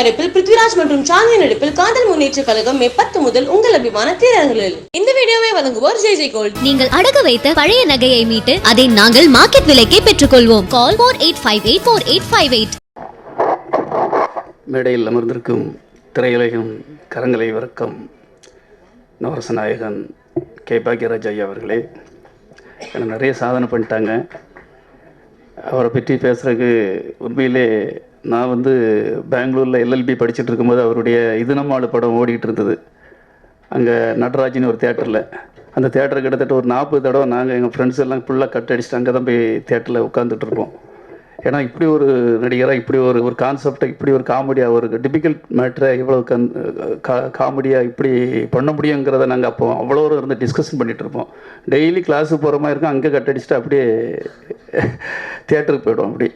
தயாரிப்பில் பிருத்விராஜ் மற்றும் சாந்திய நடிப்பில் காதல் முன்னேற்ற கழகம் மே பத்து முதல் உங்கள் அபிமான திரையரங்குகளில் இந்த வீடியோவை வழங்குவோர் ஜெய் ஜெய் கோல்ட் நீங்கள் அடகு வைத்த பழைய நகையை மீட்டு அதை நாங்கள் மார்க்கெட் விலைக்கே பெற்றுக்கொள்வோம். Call four eight five eight four eight five eight. மேடையில் அமர்ந்திருக்கும் திரையுலகம் கரங்களை வணக்கம் நவரச நாயகன் கே. பாக்யராஜ் ஐயா அவர்களே எனக்கு நிறைய சாதனை பண்ணிட்டாங்க. அவரை பற்றி பேசுகிறதுக்கு உண்மையிலே நான் வந்து பெங்களூரில் எல்எல்பி படிச்சுட்டு இருக்கும்போது அவருடைய இது படம் ஓடிக்கிட்டு இருந்தது. அங்கே நடராஜின்னு ஒரு தேட்டரில் அந்த தேட்டர் கிட்டத்தட்ட ஒரு நாற்பது தடவை நாங்கள் எங்கள் ஃப்ரெண்ட்ஸ் எல்லாம் ஃபுல்லாக கட் அடிச்சுட்டு அங்கே தான் போய் தேட்டரில் உட்காந்துட்ருப்போம் ஏன்னா இப்படி ஒரு நடிகராக இப்படி ஒரு ஒரு கான்செப்டை இப்படி ஒரு காமெடியாக ஒரு டிஃபிகல்ட் மேட்டரை இவ்வளோ கன் கா காமெடியாக இப்படி பண்ண முடியுங்கிறத நாங்கள் அப்போ அவ்வளோ ஒரு இருந்து டிஸ்கஷன் பண்ணிகிட்டு இருப்போம். டெய்லி கிளாஸுக்கு போகிற மாதிரி இருக்கும் அங்கே கட் அடிச்சுட்டு அப்படியே தேட்டருக்கு போய்டுவோம் அப்படி.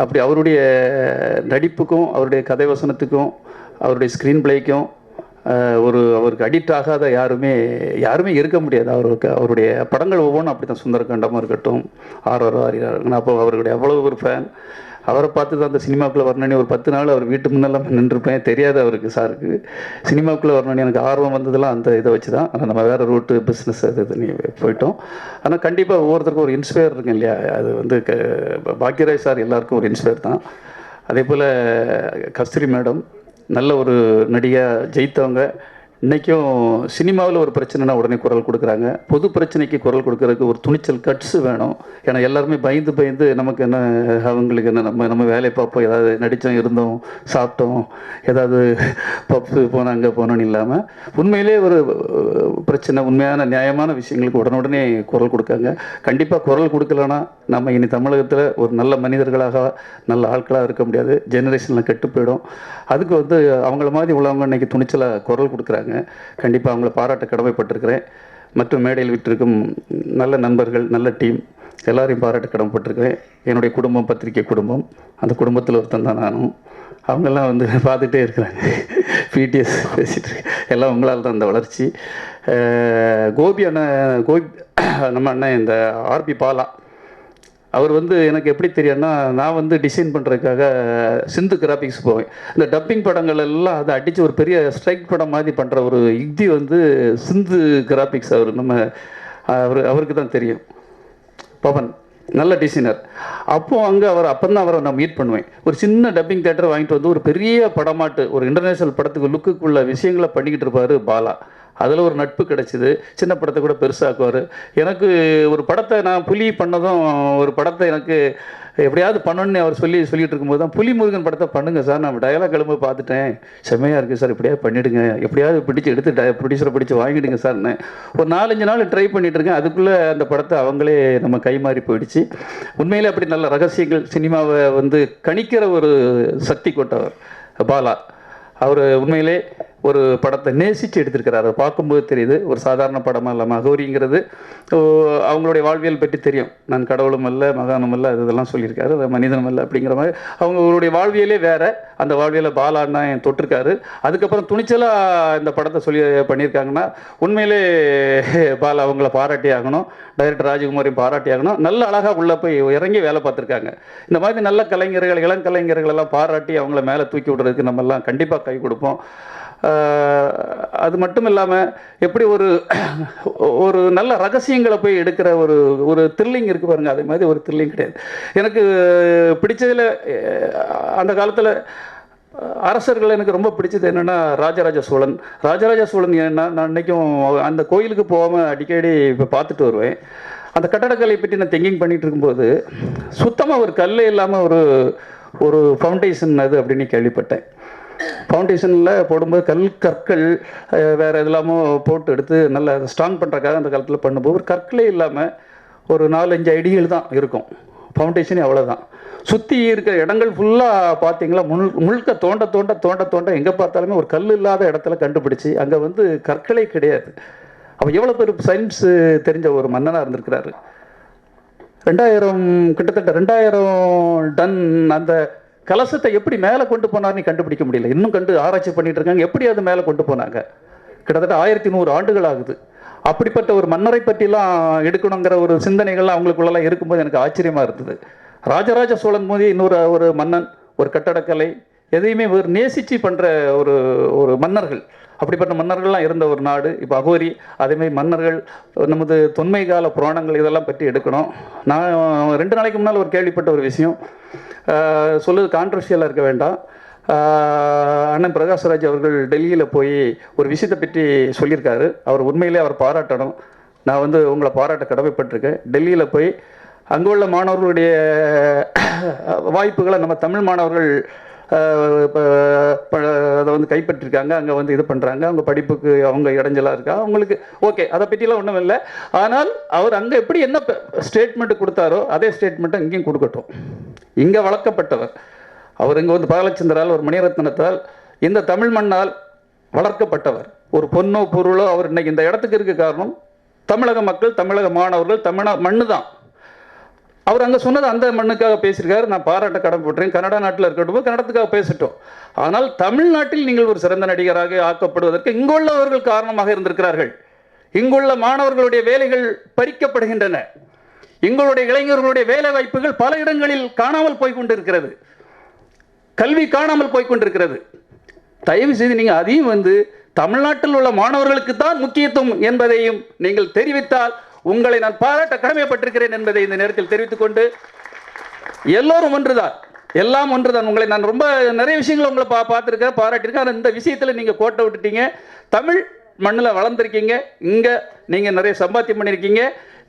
அப்படி அவருடைய நடிப்புக்கும் அவருடைய கதை வசனத்துக்கும் அவருடைய ஸ்க்ரீன் பிளேக்கும் ஒரு அவருக்கு அடிக்ட் ஆகாத யாருமே யாருமே இருக்க முடியாது அவருக்கு அவருடைய படங்கள் ஒவ்வொன்றும் அப்படி தான் சுந்தரகண்டமாக இருக்கட்டும் ஆர்ஆர் ஆரியார் அப்போ அவருடைய அவ்வளோ ஒரு ஃபேன் அவரை பார்த்து தான் அந்த சினிமாக்குள்ளே வரணுன்னு ஒரு பத்து நாள் அவர் வீட்டு முன்னெல்லாம் நின்றுருப்பேன். தெரியாது அவருக்கு சாருக்கு. சினிமாக்குள்ளே வரணும்னு எனக்கு ஆர்வம் வந்ததெல்லாம் அந்த இதை வச்சு தான் ஆனால் நம்ம வேறு ரூட்டு பிஸ்னஸ் அது இது நீ போயிட்டோம். ஆனால் கண்டிப்பாக ஒவ்வொருத்தருக்கும் ஒரு இன்ஸ்பயர் இருக்கு இல்லையா? அது வந்து க பாக்யராஜ் சார் எல்லாருக்கும் ஒரு இன்ஸ்பயர் தான். அதே போல் கஸ்தூரி மேடம் நல்ல ஒரு நடிகை ஜெயித்தவங்க. இன்றைக்கும் சினிமாவில் ஒரு பிரச்சனைனா உடனே குரல் கொடுக்குறாங்க. பொது பிரச்சனைக்கு குரல் கொடுக்கறதுக்கு ஒரு துணிச்சல் கட்ஸ் வேணும். ஏன்னா எல்லாருமே பயந்து பயந்து நமக்கு என்ன அவங்களுக்கு என்ன நம்ம நம்ம வேலையை பார்ப்போம். ஏதாவது நடித்தோம் இருந்தோம் சாப்பிட்டோம் ஏதாவது பப்பு போனோம் அங்கே போனோன்னு இல்லாமல் உண்மையிலே ஒரு பிரச்சனை உண்மையான நியாயமான விஷயங்களுக்கு உடனுடனே குரல் கொடுக்காங்க. கண்டிப்பாக குரல் கொடுக்கலன்னா நம்ம இனி தமிழகத்தில் ஒரு நல்ல மனிதர்களாக நல்ல ஆட்களாக இருக்க முடியாது. ஜெனரேஷனில் கெட்டு போயிடும். அதுக்கு வந்து அவங்கள மாதிரி உள்ளவங்க இன்னைக்கு துணிச்சலாக குரல் கொடுக்குறாங்க. கண்டிப்பாக அவங்கள பாராட்ட கடமைப்பட்டிருக்கிறேன். மற்றும் மேடையில் விட்டிருக்கும் நல்ல நண்பர்கள் நல்ல டீம் எல்லாரையும் பாராட்ட கடமைப்பட்டிருக்கிறேன். என்னுடைய குடும்பம் பத்திரிக்கை குடும்பம். அந்த குடும்பத்தில் ஒருத்தன் தான் நானும். அவங்கெல்லாம் வந்து பார்த்துட்டே இருக்கிறாங்க. பிடிஎஸ் பேசிகிட்டு எல்லாம் உங்களால் தான் இந்த வளர்ச்சி. கோபி அண்ணன் கோபி நம்ம அண்ணன் இந்த ஆர்பி பாலா. அவர் வந்து எனக்கு எப்படி தெரியும்னா நான் வந்து டிசைன் பண்ணுறதுக்காக சிந்து கிராபிக்ஸ் போவேன். இந்த டப்பிங் படங்கள் எல்லாம் அதை அடித்து ஒரு பெரிய ஸ்ட்ரைக் படம் மாதிரி பண்ணுற ஒரு யுக்தி வந்து சிந்து கிராபிக்ஸ் அவர் நம்ம அவர் அவருக்கு தான் தெரியும். பவன் நல்ல டிசைனர் அப்போது அங்கே அவர் அப்போ தான் அவரை நான் மீட் பண்ணுவேன். ஒரு சின்ன டப்பிங் தேட்டர் வாங்கிட்டு வந்து ஒரு பெரிய படமாட்டு ஒரு இன்டர்நேஷனல் படத்துக்கு லுக்குக்குள்ள விஷயங்களை பண்ணிக்கிட்டு இருப்பார் பாலா. அதில் ஒரு நட்பு கிடச்சிது. சின்ன படத்தை கூட பெருசாக்குவார். எனக்கு ஒரு படத்தை நான் புலி பண்ணதும் ஒரு படத்தை எனக்கு எப்படியாவது பண்ணணும்னு அவர் சொல்லி சொல்லிட்டு இருக்கும்போது தான் புலி முருகன் படத்தை பண்ணுங்கள் சார். நான் டயலாக் கிளம்ப பார்த்துட்டேன். செம்மையாக இருக்குது சார். எப்படியாவது பண்ணிவிடுங்க எப்படியாவது பிடிச்சி எடுத்து ட ப்ரொடியூசரை பிடிச்சி வாங்கிடுங்க சார்னு ஒரு நாலஞ்சு நாள் ட்ரை பண்ணிட்டுருக்கேன் அதுக்குள்ளே அந்த படத்தை அவங்களே நம்ம கைமாறி போயிடுச்சு. உண்மையில் அப்படி நல்ல ரகசியங்கள் சினிமாவை வந்து கணிக்கிற ஒரு சக்தி கொண்டவர் பாலா. அவர் உண்மையிலே ஒரு படத்தை நேசித்து எடுத்திருக்கிறார். அதை பார்க்கும்போது தெரியுது ஒரு சாதாரண படமாக இல்லை மகோரிங்கிறது அவங்களுடைய வாழ்வியல் பற்றி தெரியும். நான் கடவுளும் அல்ல மகானும் அல்ல அது இதெல்லாம் சொல்லியிருக்காரு. அது மனிதனும் அல்ல அப்படிங்கிற மாதிரி. அவங்களுடைய வாழ்வியலே வேறு. அந்த வாழ்வியலை பாலான்னா என் தொட்டிருக்காரு. அதுக்கப்புறம் துணிச்சலாக இந்த படத்தை சொல்லி பண்ணியிருக்காங்கன்னா உண்மையிலே பாலா அவங்கள பாராட்டி ஆகணும். டைரக்டர் ராஜகுமாரையும் பாராட்டி ஆகணும். நல்ல அழகாக உள்ளே போய் இறங்கி வேலை பார்த்துருக்காங்க. இந்த மாதிரி நல்ல கலைஞர்கள் இளங்கலைஞர்கள் எல்லாம் பாராட்டி அவங்கள மேலே தூக்கி விடுறதுக்கு நம்மெல்லாம் கண்டிப்பாக கை கொடுப்போம். அது மட்டும் இல்லாமல் எப்படி ஒரு ஒரு நல்ல ரகசியங்களை போய் எடுக்கிற ஒரு ஒரு த்ரில்லிங் இருக்கு பாருங்க. அதே மாதிரி ஒரு த்ரில்லிங் கிடையாது. எனக்கு பிடிச்சதில் அந்த காலத்தில் அரசர்கள் எனக்கு ரொம்ப பிடிச்சது என்னென்னா ராஜராஜ சோழன். ராஜராஜ சோழன் ஏன்னா நான் இன்றைக்கும் அந்த கோயிலுக்கு போகாமல் அடிக்கடி இப்போ பார்த்துட்டு வருவேன். அந்த கட்டடக்கலை பற்றி நான் திங்கிங் பண்ணிட்டு இருக்கும்போது சுத்தமாக ஒரு கல் இல்லாமல் ஒரு ஒரு ஃபவுண்டேஷன் அது அப்படின்னு கேள்விப்பட்டேன். ஃபவுண்டேஷனில் போடும்போது கல் கற்கள் வேறு வேற போட்டு எடுத்து நல்லா ஸ்ட்ராங் பண்ணுறக்காக அந்த காலத்தில் பண்ணும்போது ஒரு கற்களே இல்லாமல் ஒரு நாலஞ்சு ஐடிகள் தான் இருக்கும். ஃபவுண்டேஷனே அவ்வளோதான் சுற்றி இருக்கிற இடங்கள் ஃபுல்லாக பார்த்தீங்களா முள் முழுக்க தோண்ட தோண்ட தோண்ட தோண்ட எங்கே பார்த்தாலுமே ஒரு கல் இல்லாத இடத்துல கண்டுபிடிச்சி அங்கே வந்து கற்களே கிடையாது. அப்போ எவ்வளோ பேர் சயின்ஸ் தெரிஞ்ச ஒரு மன்னனாக இருந்திருக்கிறாரு. ரெண்டாயிரம் கிட்டத்தட்ட ரெண்டாயிரம் டன் அந்த கலசத்தை எப்படி மேலே கொண்டு போனார்னு கண்டுபிடிக்க முடியல. இன்னும் கண்டு ஆராய்ச்சி பண்ணிட்டு இருக்காங்க. எப்படி அது மேலே கொண்டு போனாங்க? கிட்டத்தட்ட ஆயிரத்தி நூறு ஆண்டுகள் ஆகுது. அப்படிப்பட்ட ஒரு மன்னரை பற்றிலாம் எடுக்கணுங்கிற ஒரு சிந்தனைகள்லாம் அவங்களுக்குள்ளலாம் இருக்கும்போது எனக்கு ஆச்சரியமாக இருந்தது. ராஜராஜ சோழன் போது இன்னொரு ஒரு மன்னன் ஒரு கட்டடக்கலை எதையுமே ஒரு நேசிச்சு பண்ணுற ஒரு ஒரு மன்னர்கள். அப்படிப்பட்ட மன்னர்கள்லாம் இருந்த ஒரு நாடு. இப்போ அகோரி அதேமாதிரி மன்னர்கள் நமது தொன்மை கால புராணங்கள் இதெல்லாம் பற்றி எடுக்கணும். நான் ரெண்டு நாளைக்கு முன்னால் ஒரு கேள்விப்பட்ட ஒரு விஷயம். சொல்லுது கான்ட்ரவர்ஷியலாக இருக்க வேண்டாம். அண்ணன் பிரகாஷ்ராஜ் அவர்கள் டெல்லியில் போய் ஒரு விஷயத்தை பற்றி சொல்லியிருக்காரு. அவர் உண்மையிலே அவர் பாராட்டணும். நான் வந்து உங்களை பாராட்ட கடமைப்பட்டிருக்கேன். டெல்லியில் போய் அங்கே உள்ள மாணவர்களுடைய வாய்ப்புகளை நம்ம தமிழ் மாணவர்கள் அதை வந்து கைப்பற்றிருக்காங்க அங்கே வந்து இது பண்ணுறாங்க அவங்க படிப்புக்கு அவங்க இடைஞ்சலாக இருக்கா அவங்களுக்கு ஓகே அதை பற்றிலாம் ஒன்றும் இல்லை. ஆனால் அவர் அங்கே எப்படி என்ன ஸ்டேட்மெண்ட் கொடுத்தாரோ அதே ஸ்டேட்மெண்ட்டை இங்கேயும் கொடுக்கட்டும். இங்கே வளர்க்கப்பட்டவர். அவர் இங்கே வந்து பாலச்சந்திரால் ஒரு மணிரத்னத்தால் இந்த தமிழ் மண்ணால் வளர்க்கப்பட்டவர். ஒரு பொண்ணோ பொருளோ அவர் இன்னைக்கு இந்த இடத்துக்கு இருக்க காரணம் தமிழக மக்கள் தமிழக மாணவர்கள் தமிழ மண்ணு தான் அவர் அங்கே சொன்னது அந்த மண்ணுக்காக பேசியிருக்காரு. நான் பாராட்ட கடமைப்பட்டேன் கனடா நாட்டில் இருக்கட்டும் கன்னடத்துக்காக பேசட்டும். ஆனால் தமிழ்நாட்டில் நீங்கள் ஒரு சிறந்த நடிகராக ஆக்கப்படுவதற்கு இங்குள்ளவர்கள் காரணமாக இருந்திருக்கிறார்கள். இங்குள்ள மாணவர்களுடைய வேலைகள் பறிக்கப்படுகின்றன. எங்களுடைய இளைஞர்களுடைய வேலை வாய்ப்புகள் பல இடங்களில் காணாமல் போய் கொண்டிருக்கிறது. கல்வி காணாமல் போய் கொண்டிருக்கிறது. தயவு செய்து நீங்கள் அதையும் வந்து தமிழ்நாட்டில் உள்ள மாணவர்களுக்கு தான் முக்கியத்துவம் என்பதையும் நீங்கள் தெரிவித்தால் உங்களை நான் பாராட்ட கடமைப்பட்டிருக்கிறேன் என்பதை இந்த நேரத்தில் தெரிவித்துக் கொண்டு எல்லோரும் ஒன்றுதான். எல்லாம் ஒன்றுதான். உங்களை நான் ரொம்ப நிறைய விஷயங்களை உங்களை பா பார்த்துருக்கேன் பாராட்டியிருக்கேன். ஆனால் இந்த விஷயத்தில் நீங்கள் கோட்டை விட்டுட்டீங்க. தமிழ் மண்ணில் வளர்ந்துருக்கீங்க. இங்கே நீங்கள் நிறைய சம்பாத்தியம் பண்ணியிருக்கீங்க.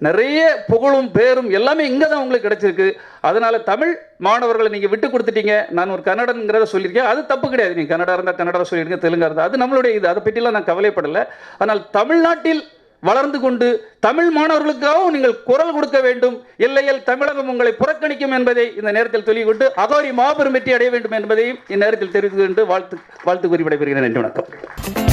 நிறைய புகழும் பேரும் எல்லாமே இங்கே தான் உங்களுக்கு கிடைச்சிருக்கு. அதனால் தமிழ் மாணவர்களை நீங்கள் விட்டு கொடுத்துட்டீங்க. நான் ஒரு கன்னடங்கிறத சொல்லியிருக்கேன். அது தப்பு கிடையாது. நீங்கள் கன்னடா இருந்தால் கன்னடா சொல்லியிருக்கேன் தெலுங்கா இருந்தால் அது நம்மளுடைய இது. அதை பற்றிலாம் நான் கவலைப்படலை. ஆனால் தமிழ்நாட்டில் வளர்ந்து கொண்டு தமிழ் மாணவர்களுக்காகவும் நீங்கள் குரல் கொடுக்க வேண்டும். இல்லையில் தமிழகம் உங்களை புறக்கணிக்கும் என்பதை இந்த நேரத்தில் சொல்லிக்கொண்டு அகோரி மாபெரும் வெற்றி அடைய வேண்டும் என்பதையும் இந்நேரத்தில் தெரிவித்து கொண்டு வாழ்த்து வாழ்த்து கூறி விடைபெறுகிறேன். நன்றி வணக்கம்.